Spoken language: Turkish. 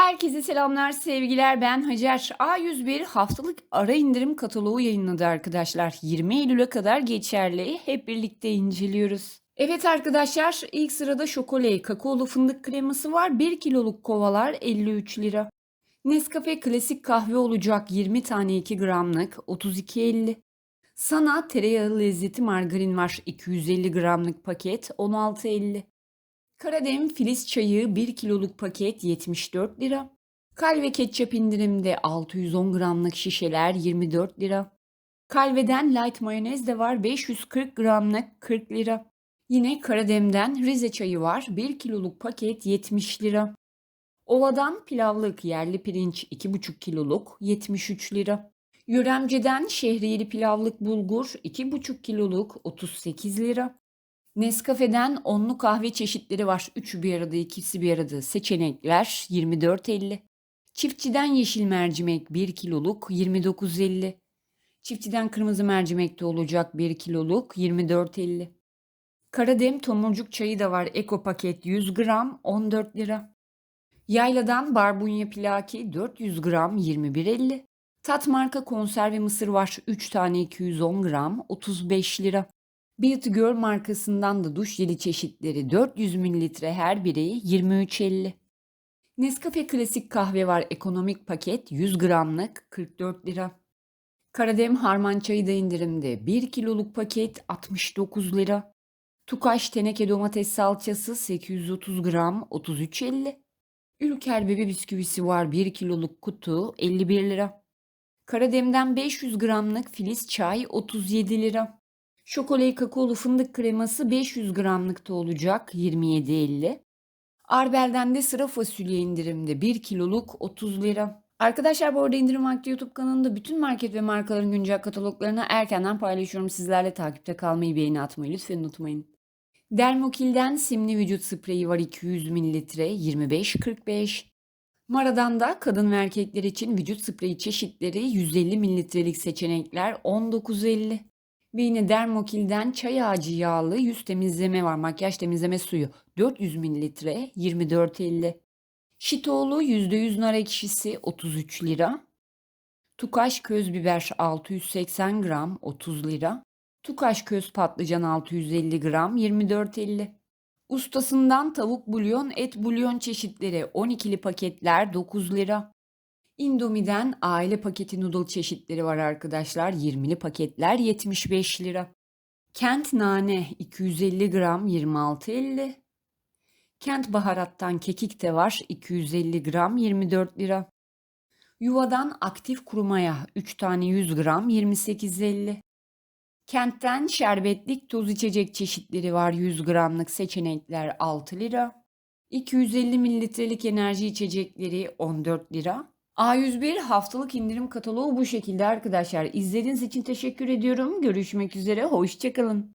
Herkese selamlar, sevgiler. Ben Hacer. A101 haftalık ara indirim kataloğu yayınladı arkadaşlar. 20 Eylül'e kadar geçerli. Hep birlikte inceliyoruz. Evet arkadaşlar, ilk sırada şokolay kakaolu fındık kreması var. 1 kiloluk kovalar 53 lira. Nescafe klasik kahve olacak 20 tane 2 gramlık 32.50. Sana tereyağı lezzeti margarin var 250 gramlık paket 16.50. Karadem Filiz çayı 1 kiloluk paket 74 lira. Kalve ketçap indirimde 610 gramlık şişeler 24 lira. Kalveden light mayonez de var 540 gramlık 40 lira. Yine Karadem'den Rize çayı var 1 kiloluk paket 70 lira. Ova'dan pilavlık yerli pirinç 2,5 kiloluk 73 lira. Yöremce'den şehriyeli pilavlık bulgur 2,5 kiloluk 38 lira. Nescafe'den onlu kahve çeşitleri var. Üçü bir arada, ikisi bir arada. Seçenekler 24.50. Çiftçiden yeşil mercimek 1 kiloluk 29.50. Çiftçiden kırmızı mercimek de olacak 1 kiloluk 24.50. Karadem tomurcuk çayı da var. Eko paket 100 gram 14 lira. Yayladan barbunya plaki 400 gram 21.50. Tat marka konserve mısır var. 3 tane 210 gram 35 lira. Beauty Girl markasından da duş jeli çeşitleri 400 mililitre her biri 23.50. Nescafe klasik kahve var ekonomik paket 100 gramlık 44 lira. Karadem harman çayı da indirimde 1 kiloluk paket 69 lira. Tukaş teneke domates salçası 830 gram 33.50. Ülker bebe bisküvisi var 1 kiloluk kutu 51 lira. Karadem'den 500 gramlık filiz çay 37 lira. Şokolay kakaolu fındık kreması 500 gramlıkta olacak 27.50. Arbel'den de sıra fasulye indirimde 1 kiloluk 30 lira. Arkadaşlar bu arada indirim vakti YouTube kanalında bütün market ve markaların güncel kataloglarını erkenden paylaşıyorum. Sizlerle takipte kalmayı, beğeni atmayı lütfen unutmayın. Dermokil'den simli vücut spreyi var 200 mililitre 25.45. Mara'dan da kadın ve erkekler için vücut spreyi çeşitleri 150 mililitrelik seçenekler 19.50. Ve yine Dermokil'den çay ağacı yağlı yüz temizleme var. Makyaj temizleme suyu 400 mililitre 24.50. Şitoğlu %100 nar ekşisi 33 lira. Tukaş köz biber 680 gram 30 lira. Tukaş köz patlıcan 650 gram 24.50. Ustasından tavuk bulyon, et bulyon çeşitleri 12'li paketler 9 lira. Indomie'den aile paketi noodle çeşitleri var arkadaşlar. 20'li paketler 75 lira. Kent nane 250 gram 26.50. Kent baharattan kekik de var 250 gram 24 lira. Yuvadan aktif kurumaya 3 tane 100 gram 28.50. Kentten şerbetlik toz içecek çeşitleri var 100 gramlık seçenekler 6 lira. 250 mililitrelik enerji içecekleri 14 lira. A101 haftalık indirim kataloğu bu şekilde arkadaşlar. İzlediğiniz için teşekkür ediyorum. Görüşmek üzere. Hoşçakalın.